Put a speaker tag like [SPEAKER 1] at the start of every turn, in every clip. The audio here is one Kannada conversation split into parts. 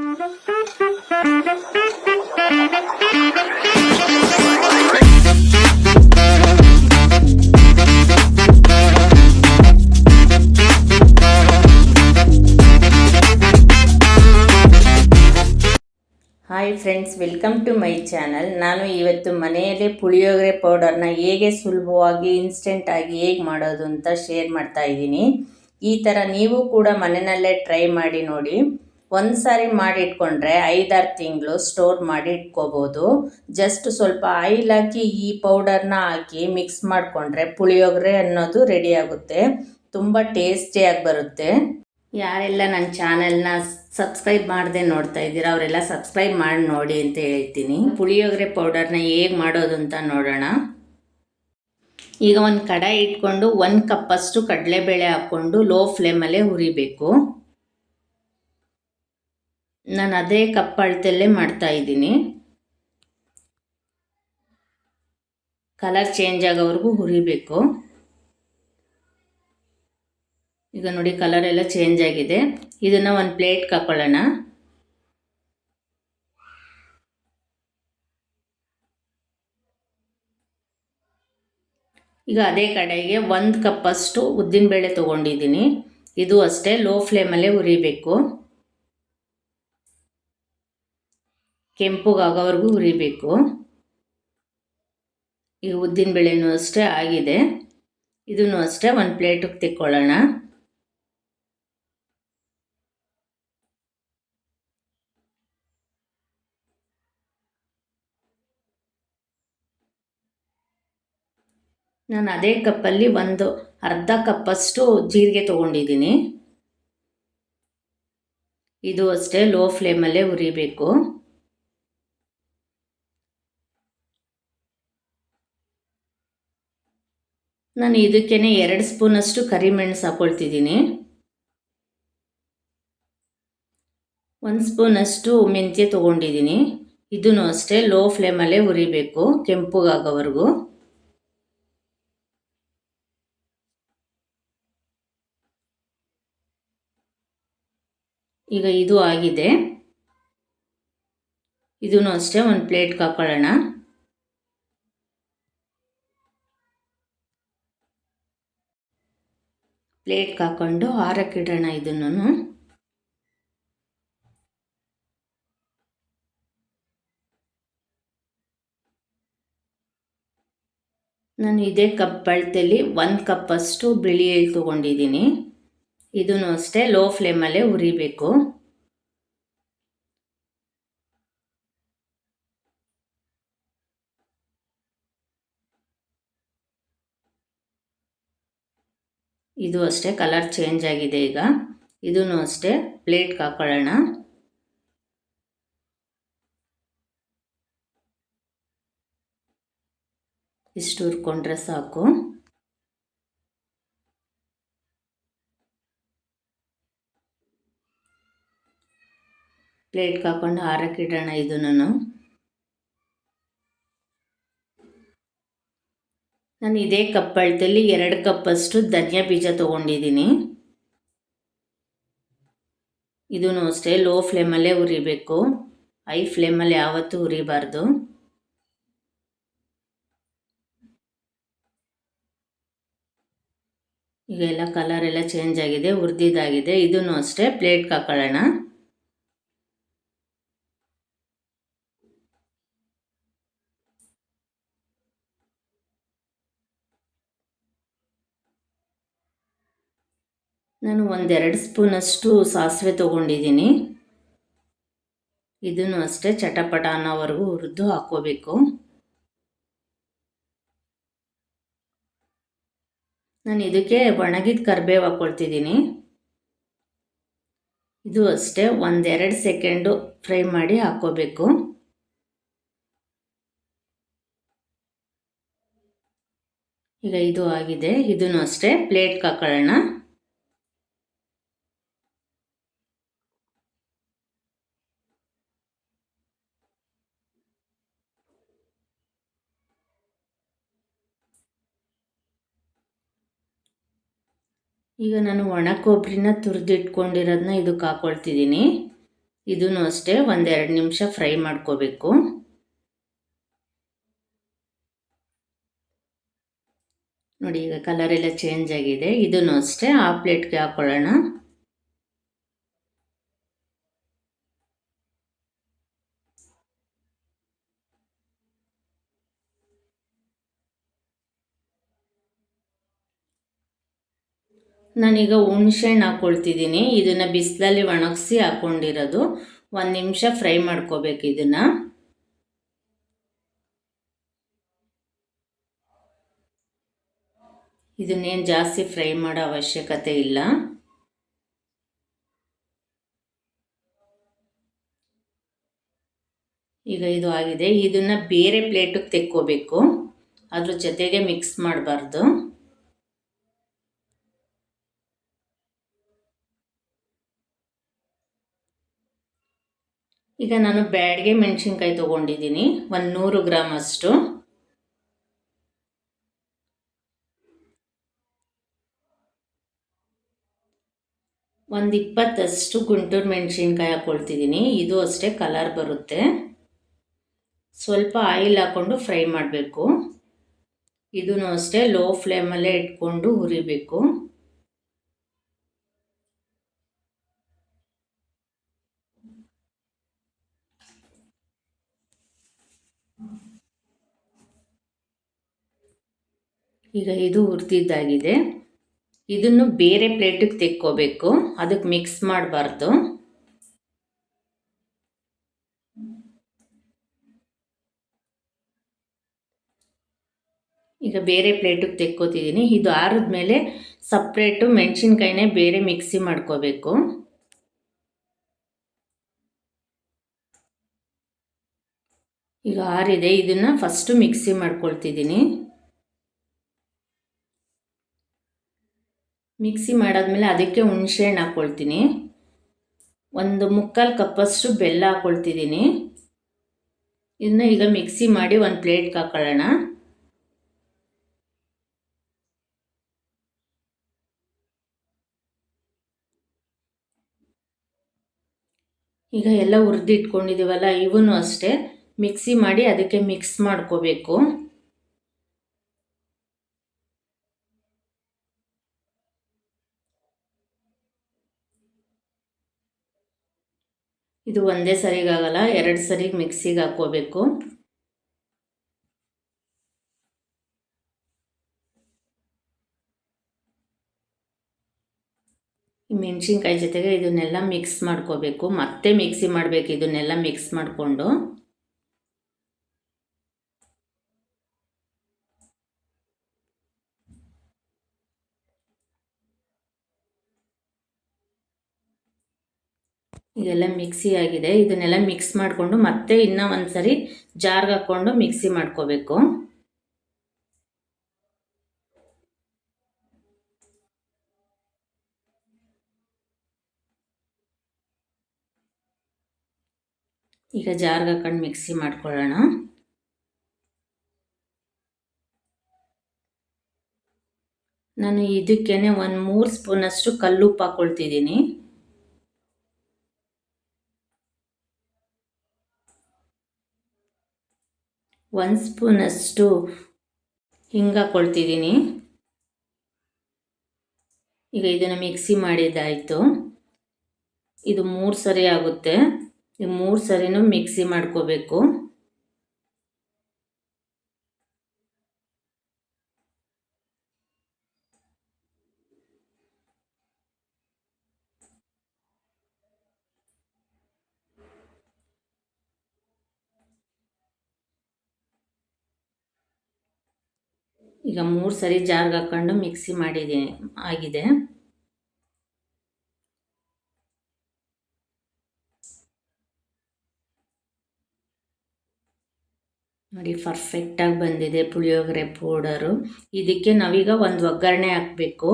[SPEAKER 1] Hi friends welcome to my channel ನಾನು ಇವತ್ತು ಮನೆಯಲ್ಲೇ ಪುಳಿಯೋಗರೆ ಪೌಡರ್ನ ಹೇಗೆ ಸುಲಭವಾಗಿ ಇನ್ಸ್ಟೆಂಟಾಗಿ ಹೇಗೆ ಮಾಡೋದು ಅಂತ ಶೇರ್ ಮಾಡ್ತಾ ಇದ್ದೀನಿ. ಈ ಥರ ನೀವು ಕೂಡ ಮನೆಯಲ್ಲೇ ಟ್ರೈ ಮಾಡಿ ನೋಡಿ. ಒಂದು ಸಾರಿ ಮಾಡಿಟ್ಕೊಂಡ್ರೆ ಐದಾರು ತಿಂಗಳು ಸ್ಟೋರ್ ಮಾಡಿ ಇಟ್ಕೋಬೋದು ಜಸ್ಟ್ ಸ್ವಲ್ಪ ಆಯಿಲ್ ಹಾಕಿ ಈ ಪೌಡರ್ನ ಹಾಕಿ ಮಿಕ್ಸ್ ಮಾಡಿಕೊಂಡ್ರೆ ಪುಳಿಯೋಗರೆ ಅನ್ನೋದು ರೆಡಿ ಆಗುತ್ತೆ. ತುಂಬ ಟೇಸ್ಟಿಯಾಗಿ ಬರುತ್ತೆ. ಯಾರೆಲ್ಲ ನನ್ನ ಚಾನೆಲ್ನ ಸಬ್ಸ್ಕ್ರೈಬ್ ಮಾಡದೆ ನೋಡ್ತಾ ಇದ್ದೀರಾ, ಅವರೆಲ್ಲ ಸಬ್ಸ್ಕ್ರೈಬ್ ಮಾಡಿ ನೋಡಿ ಅಂತ ಹೇಳ್ತೀನಿ. ಪುಳಿಯೋಗರೆ ಪೌಡರ್ನ ಹೇಗೆ ಮಾಡೋದು ಅಂತ ನೋಡೋಣ. ಈಗ ಒಂದು ಕಡಾಯಿ ಇಟ್ಕೊಂಡು ಒಂದು ಕಪ್ಪಷ್ಟು ಕಡಲೆಬೇಳೆ ಹಾಕ್ಕೊಂಡು ಲೋ ಫ್ಲೇಮಲ್ಲೇ ಹುರಿಬೇಕು. ನಾನು ಅದೇ ಕಪ್ ಮಾಡ್ತಾ ಇದ್ದೀನಿ. ಕಲರ್ ಚೇಂಜ್ ಆಗೋವರೆಗೂ ಹುರಿಬೇಕು. ಈಗ ನೋಡಿ ಕಲರ್ ಎಲ್ಲ ಚೇಂಜ್ ಆಗಿದೆ. ಇದನ್ನು ಒಂದು ಪ್ಲೇಟ್ ಹಾಕೊಳ್ಳೋಣ. ಈಗ ಅದೇ ಕಡೆಗೆ ಒಂದು ಕಪ್ಪಷ್ಟು ಉದ್ದಿನಬೇಳೆ ತೊಗೊಂಡಿದ್ದೀನಿ. ಇದು ಅಷ್ಟೇ ಲೋ ಫ್ಲೇಮಲ್ಲೇ ಹುರಿಬೇಕು. ಕೆಂಪುಗಾಗೋವರೆಗೂ ಹುರಿಬೇಕು. ಉದ್ದಿನ ಬೇಳೆನೂ ಅಷ್ಟೇ ಆಗಿದೆ. ಇದನ್ನು ಅಷ್ಟೇ ಒಂದು ಪ್ಲೇಟಿಗೆ ತಿಕ್ಕೊಳ್ಳೋಣ. ನಾನು ಅದೇ ಕಪ್ಪಲ್ಲಿ ಒಂದು ಅರ್ಧ ಕಪ್ಪಷ್ಟು ಜೀರಿಗೆ ತೊಗೊಂಡಿದ್ದೀನಿ. ಇದು ಅಷ್ಟೇ ಲೋ ಫ್ಲೇಮಲ್ಲೇ ಹುರಿಬೇಕು. ನಾನು ಇದಕ್ಕೇ ಎರಡು ಸ್ಪೂನಷ್ಟು ಕರಿಮೆಣಸು ಹಾಕ್ಕೊಳ್ತಿದ್ದೀನಿ ಒಂದು ಸ್ಪೂನಷ್ಟು ಮೆಂತ್ಯ ತೊಗೊಂಡಿದ್ದೀನಿ. ಇದನ್ನು ಅಷ್ಟೇ ಲೋ ಫ್ಲೇಮಲ್ಲೇ ಹುರಿಬೇಕು ಕೆಂಪುಗಾಗೋವರೆಗೂ. ಈಗ ಇದು ಆಗಿದೆ. ಇದನ್ನು ಅಷ್ಟೇ ಒಂದು ಪ್ಲೇಟ್ಗೆ ಹಾಕೊಳ್ಳೋಣ. ಪ್ಲೇಟ್ಗೆ ಹಾಕ್ಕೊಂಡು ಹಾರಕ್ಕಿಡೋಣ ಇದನ್ನು ನಾನು ಇದೇ ಕಪ್ ಬಳತೆಯಲ್ಲಿ ಒಂದು ಕಪ್ಪಷ್ಟು ಬಿಳಿ ಎಳ್ಳು ತೊಗೊಂಡಿದ್ದೀನಿ. ಇದನ್ನು ಅಷ್ಟೇ ಲೋ ಫ್ಲೇಮಲ್ಲೇ ಹುರಿಬೇಕು ಇದು ಅಷ್ಟೇ ಕಲರ್ ಚೇಂಜ್ ಆಗಿದೆ ಈಗ. ಇದೂ ಅಷ್ಟೇ ಪ್ಲೇಟ್ ಹಾಕೊಳ್ಳೋಣ. ಇಷ್ಟು ಹುರ್ಕೊಂಡ್ರೆ ಸಾಕು. ಪ್ಲೇಟ್ ಹಾಕೊಂಡು ಹಾರಕ್ಕೆ ಇಡೋಣ ಇದನ್ನು. ನಾನು ಇದೇ ಕಪ್ ಅಳತೆಯಲ್ಲಿ ಎರಡು ಕಪ್ಪಷ್ಟು ಧನಿಯಾ ಬೀಜ ತೊಗೊಂಡಿದ್ದೀನಿ. ಇದೂ ಅಷ್ಟೇ ಲೋ ಫ್ಲೇಮಲ್ಲೇ ಉರಿಬೇಕು. ಹೈ ಫ್ಲೇಮಲ್ಲಿ ಯಾವತ್ತೂ ಉರಿಬಾರ್ದು. ಈಗ ಎಲ್ಲ ಕಲರ್ ಎಲ್ಲ ಚೇಂಜ್ ಆಗಿದೆ, ಉರಿದಿದ್ದಾಗಿದೆ. ಇದೂ ಅಷ್ಟೇ ಪ್ಲೇಟ್ಗೆ ಹಾಕೊಳ್ಳೋಣ. ನಾನು ಒಂದೆರಡು ಸ್ಪೂನಷ್ಟು ಸಾಸಿವೆ ತೊಗೊಂಡಿದ್ದೀನಿ. ಇದನ್ನು ಅಷ್ಟೇ ಚಟಪಟ ಅನ್ನೋವರೆಗೂ ಹುರಿದು ಹಾಕ್ಕೋಬೇಕು. ನಾನು ಇದಕ್ಕೆ ಒಣಗಿದ ಕರಿಬೇವು ಹಾಕ್ಕೊಳ್ತಿದ್ದೀನಿ ಇದು ಅಷ್ಟೇ ಒಂದೆರಡು ಸೆಕೆಂಡು ಫ್ರೈ ಮಾಡಿ ಹಾಕ್ಕೋಬೇಕು. ಈಗ ಇದು ಆಗಿದೆ. ಇದನ್ನು ಅಷ್ಟೇ ಪ್ಲೇಟ್ಗೆ ಹಾಕೊಳ್ಳೋಣ. ಈಗ ನಾನು ಒಣ ಕೊಬ್ಬರಿನ ತುರಿದಿಟ್ಕೊಂಡಿರೋದನ್ನ ಇದಕ್ಕೆ ಹಾಕ್ಕೊಳ್ತಿದ್ದೀನಿ ಇದನ್ನು ಅಷ್ಟೇ ಒಂದೆರಡು ನಿಮಿಷ ಫ್ರೈ ಮಾಡ್ಕೋಬೇಕು. ನೋಡಿ, ಈಗ ಕಲರ್ ಎಲ್ಲ ಚೇಂಜ್ ಆಗಿದೆ. ಇದೂ ಅಷ್ಟೇ ಆ ಪ್ಲೇಟ್ಗೆ ಹಾಕೊಳ್ಳೋಣ. ನಾನೀಗ ಹುಣ್ಸೆಹಣ್ಣು ಹಾಕ್ಕೊಳ್ತಿದ್ದೀನಿ ಇದನ್ನು ಬಿಸಿಲಲ್ಲಿ ಒಣಗಿಸಿ ಹಾಕ್ಕೊಂಡಿರೋದು ಒಂದು ನಿಮಿಷ ಫ್ರೈ ಮಾಡ್ಕೋಬೇಕು ಇದನ್ನು. ಇದನ್ನೇನು ಜಾಸ್ತಿ ಫ್ರೈ ಮಾಡೋ ಅವಶ್ಯಕತೆ ಇಲ್ಲ. ಈಗ ಇದು ಆಗಿದೆ. ಇದನ್ನು ಬೇರೆ ಪ್ಲೇಟಿಗೆ ತೆಕ್ಕೋಬೇಕು. ಅದ್ರ ಜೊತೆಗೆ ಮಿಕ್ಸ್ ಮಾಡಬಾರ್ದು. ಈಗ ನಾನು ಬ್ಯಾಡ್ಗೆ ಮೆಣಸಿನ್ಕಾಯಿ ತೊಗೊಂಡಿದ್ದೀನಿ. ಒಂದು ನೂರು ಗ್ರಾಮ್ ಅಷ್ಟು. ಒಂದು ಇಪ್ಪತ್ತಷ್ಟು ಗುಂಟೂರು ಮೆಣಸಿನ್ಕಾಯಿ ಹಾಕ್ಕೊಳ್ತಿದ್ದೀನಿ ಇದು ಅಷ್ಟೇ ಕಲರ್ ಬರುತ್ತೆ. ಸ್ವಲ್ಪ ಆಯಿಲ್ ಹಾಕ್ಕೊಂಡು ಫ್ರೈ ಮಾಡಬೇಕು. ಇದೂ ಅಷ್ಟೇ ಲೋ ಫ್ಲೇಮಲ್ಲೇ ಇಟ್ಕೊಂಡು ಹುರಿಬೇಕು. ಈಗ ಇದು ಹುರಿದಿದ್ದಾಗಿದೆ. ಇದನ್ನು ಬೇರೆ ಪ್ಲೇಟಿಗೆ ತೆಕ್ಕೋಬೇಕು. ಅದಕ್ಕೆ ಮಿಕ್ಸ್ ಮಾಡಬಾರ್ದು. ಈಗ ಬೇರೆ ಪ್ಲೇಟಿಗೆ ತೆಕ್ಕೋತಿದ್ದೀನಿ. ಇದು ಆರಿದ ಮೇಲೆ ಸಪ್ರೇಟು ಮೆಣಸಿನ್ಕಾಯಿನೇ ಬೇರೆ ಮಿಕ್ಸಿ ಮಾಡ್ಕೋಬೇಕು. ಈಗ ಆರಿದೆ. ಇದನ್ನು ಫಸ್ಟು ಮಿಕ್ಸಿ ಮಾಡ್ಕೊಳ್ತಿದ್ದೀನಿ. ಮಿಕ್ಸಿ ಮಾಡಾದಮೇಲೆ ಅದಕ್ಕೆ ಹುಣಸೆಹಣ್ಣು ಹಾಕ್ಕೊಳ್ತೀನಿ ಒಂದು ಮುಕ್ಕಾಲು ಕಪ್ಪಷ್ಟು ಬೆಲ್ಲ ಹಾಕ್ಕೊಳ್ತಿದ್ದೀನಿ ಇದನ್ನ ಈಗ ಮಿಕ್ಸಿ ಮಾಡಿ ಒಂದು ಪ್ಲೇಟ್ಗೆ ಹಾಕೊಳ್ಳೋಣ. ಈಗ ಎಲ್ಲ ಹುರಿದಿಟ್ಕೊಂಡಿದ್ದೀವಲ್ಲ ಇವನು ಅಷ್ಟೇ. ಮಿಕ್ಸಿ ಮಾಡಿ ಅದಕ್ಕೆ ಮಿಕ್ಸ್ ಮಾಡ್ಕೋಬೇಕು. ಇದು ಒಂದೇ ಸರಿಗಾಗಲ್ಲ, ಎರಡು ಸರಿಗೆ ಮಿಕ್ಸಿಗೆ ಹಾಕ್ಕೋಬೇಕು. ಮೆಣಸಿನ್ಕಾಯಿ ಜೊತೆಗೆ ಇದನ್ನೆಲ್ಲ ಮಿಕ್ಸ್ ಮಾಡ್ಕೋಬೇಕು. ಮತ್ತೆ ಮಿಕ್ಸಿ ಮಾಡಬೇಕು, ಇದನ್ನೆಲ್ಲ ಮಿಕ್ಸ್ ಮಾಡಿಕೊಂಡು. ಇದೆಲ್ಲ ಮಿಕ್ಸಿ ಆಗಿದೆ. ಇದನ್ನೆಲ್ಲ ಮಿಕ್ಸ್ ಮಾಡಿಕೊಂಡು ಮತ್ತೆ ಇನ್ನೂ ಒಂದು ಸರಿ ಜಾರ್ಗೆ ಹಾಕ್ಕೊಂಡು ಮಿಕ್ಸಿ ಮಾಡ್ಕೋಬೇಕು. ಈಗ ಜಾರ್ಗೆ ಹಾಕೊಂಡು ಮಿಕ್ಸಿ ಮಾಡ್ಕೊಳ್ಳೋಣ. ನಾನು ಇದಕ್ಕೇನೆ ಒಂದು ಮೂರು ಸ್ಪೂನಷ್ಟು ಕಲ್ಲುಪ್ಪು ಹಾಕ್ಕೊಳ್ತಿದ್ದೀನಿ ಒಂದು ಸ್ಪೂನಷ್ಟು ಹಿಂಗ ಕೊಳ್ತಿದ್ದೀನಿ ಈಗ ಇದನ್ನು ಮಿಕ್ಸಿ ಮಾಡಿದ್ದಾಯಿತು. ಇದು ಮೂರು ಸರಿ ಆಗುತ್ತೆ. ಈ ಮೂರು ಸರಿನೂ ಮಿಕ್ಸಿ ಮಾಡ್ಕೋಬೇಕು. ಈಗ ಮೂರು ಸರಿ ಜಾರ್ಗೆ ಹಾಕ್ಕೊಂಡು ಮಿಕ್ಸಿ ಮಾಡಿದೆ, ಆಗಿದೆ. ನೋಡಿ ಪರ್ಫೆಕ್ಟಾಗಿ ಬಂದಿದೆ ಪುಳಿಯೋಗರೆ ಪೌಡರು. ಇದಕ್ಕೆ ನಾವೀಗ ಒಂದು ಒಗ್ಗರಣೆ ಹಾಕಬೇಕು.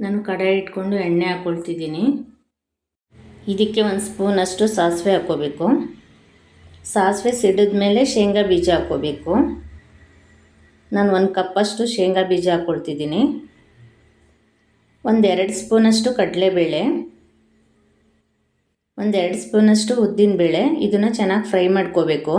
[SPEAKER 1] ನಾನು ಕಡಾಯಿ ಇಟ್ಕೊಂಡು ಎಣ್ಣೆ ಹಾಕ್ಕೊಳ್ತಿದ್ದೀನಿ ಇದಕ್ಕೆ ಒಂದು ಸ್ಪೂನಷ್ಟು ಸಾಸಿವೆ ಹಾಕ್ಕೋಬೇಕು ಸಾಸಿವೆ ಸಿಡಿದ ಮೇಲೆ ಶೇಂಗಾ ಬೀಜ ಹಾಕ್ಕೋಬೇಕು. ನಾನು ಒಂದು ಕಪ್ಪಷ್ಟು ಶೇಂಗಾ ಬೀಜ ಹಾಕ್ಕೊಳ್ತಿದ್ದೀನಿ. ಒಂದೆರಡು ಸ್ಪೂನಷ್ಟು ಕಡಲೆಬೇಳೆ. ಒಂದೆರಡು ಸ್ಪೂನಷ್ಟು ಉದ್ದಿನಬೇಳೆ ಇದನ್ನು ಚೆನ್ನಾಗಿ ಫ್ರೈ ಮಾಡ್ಕೋಬೇಕು.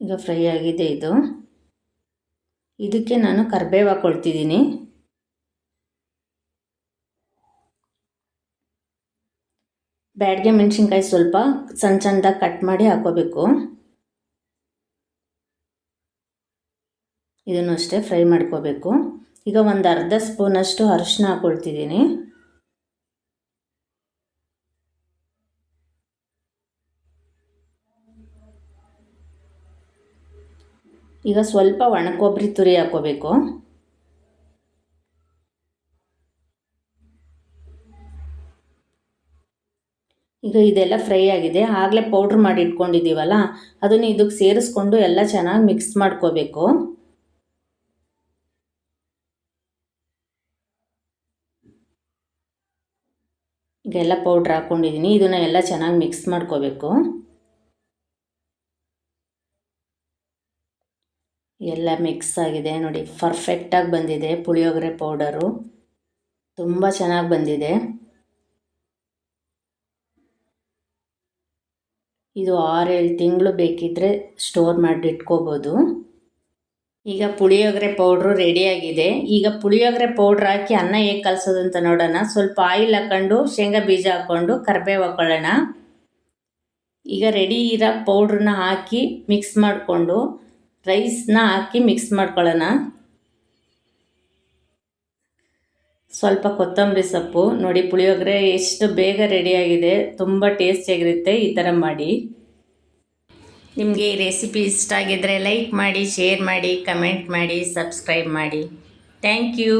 [SPEAKER 1] ಈಗ ಫ್ರೈ ಆಗಿದೆ ಇದು. ಇದಕ್ಕೆ ನಾನು ಕರ್ಬೇವು ಹಾಕ್ಕೊಳ್ತಿದ್ದೀನಿ ಬ್ಯಾಡ್ಗೆ ಮೆಣಸಿನ್ಕಾಯಿ ಸ್ವಲ್ಪ ಸಣ್ಣ ಚಂದಾಗಿ ಕಟ್ ಮಾಡಿ ಹಾಕೋಬೇಕು. ಇದನ್ನು ಅಷ್ಟೇ ಫ್ರೈ ಮಾಡ್ಕೋಬೇಕು. ಈಗ ಒಂದು ಅರ್ಧ ಸ್ಪೂನಷ್ಟು ಅರಿಶಿನ ಹಾಕ್ಕೊಳ್ತಿದ್ದೀನಿ ಈಗ ಸ್ವಲ್ಪ ಒಣಕೊಬ್ಬರಿ ತುರಿ ಹಾಕೋಬೇಕು. ಈಗ ಇದೆಲ್ಲ ಫ್ರೈ ಆಗಿದೆ. ಆಗಲೇ ಪೌಡ್ರ್ ಮಾಡಿ ಇಟ್ಕೊಂಡಿದ್ದೀವಲ್ಲ, ಅದನ್ನು ಇದಕ್ಕೆ ಸೇರಿಸ್ಕೊಂಡು ಎಲ್ಲ ಚೆನ್ನಾಗಿ ಮಿಕ್ಸ್ ಮಾಡ್ಕೋಬೇಕು. ಈಗ ಎಲ್ಲ ಪೌಡ್ರ್ ಹಾಕ್ಕೊಂಡಿದ್ದೀನಿ ಇದನ್ನು ಎಲ್ಲ ಚೆನ್ನಾಗಿ ಮಿಕ್ಸ್ ಮಾಡ್ಕೋಬೇಕು. ಎಲ್ಲ ಮಿಕ್ಸ್ ಆಗಿದೆ. ನೋಡಿ ಪರ್ಫೆಕ್ಟಾಗಿ ಬಂದಿದೆ ಪುಳಿಯೋಗರೆ ಪೌಡರು ತುಂಬ ಚೆನ್ನಾಗಿ ಬಂದಿದೆ. ಇದು ಆರೇಳು ತಿಂಗಳು ಬೇಕಿದ್ದರೆ ಸ್ಟೋರ್ ಮಾಡಿ ಇಟ್ಕೋಬೋದು. ಈಗ ಪುಳಿಯೋಗರೆ ಪೌಡ್ರು ರೆಡಿಯಾಗಿದೆ ಈಗ ಪುಳಿಯೋಗರೆ ಪೌಡ್ರ್ ಹಾಕಿ ಅನ್ನ ಹೇಗೆ ಕಲಸೋದು ಅಂತ ನೋಡೋಣ. ಸ್ವಲ್ಪ ಆಯಿಲ್ ಹಾಕ್ಕೊಂಡು ಶೇಂಗಾ ಬೀಜ ಹಾಕ್ಕೊಂಡು ಕರಿಬೇವು ಹಾಕ್ಕೊಳ್ಳೋಣ ಈಗ ರೆಡಿ ಇರೋ ಪೌಡ್ರನ್ನ ಹಾಕಿ ಮಿಕ್ಸ್ ಮಾಡಿಕೊಂಡು ರೈಸ್ನ ಹಾಕಿ ಮಿಕ್ಸ್ ಮಾಡ್ಕೊಳ್ಳೋಣ ಸ್ವಲ್ಪ ಕೊತ್ತಂಬರಿ ಸೊಪ್ಪು. ನೋಡಿ ಪುಳಿಯೋಗರೆ ಎಷ್ಟು ಬೇಗ ರೆಡಿಯಾಗಿದೆ ತುಂಬ ಟೇಸ್ಟಿಯಾಗಿರುತ್ತೆ ಈ ಥರ ಮಾಡಿ. ನಿಮಗೆ ಈ ರೆಸಿಪಿ ಇಷ್ಟ ಆಗಿದ್ದರೆ ಲೈಕ್ ಮಾಡಿ ಶೇರ್ ಮಾಡಿ ಕಮೆಂಟ್ ಮಾಡಿ ಸಬ್ಸ್ಕ್ರೈಬ್ ಮಾಡಿ. Thank you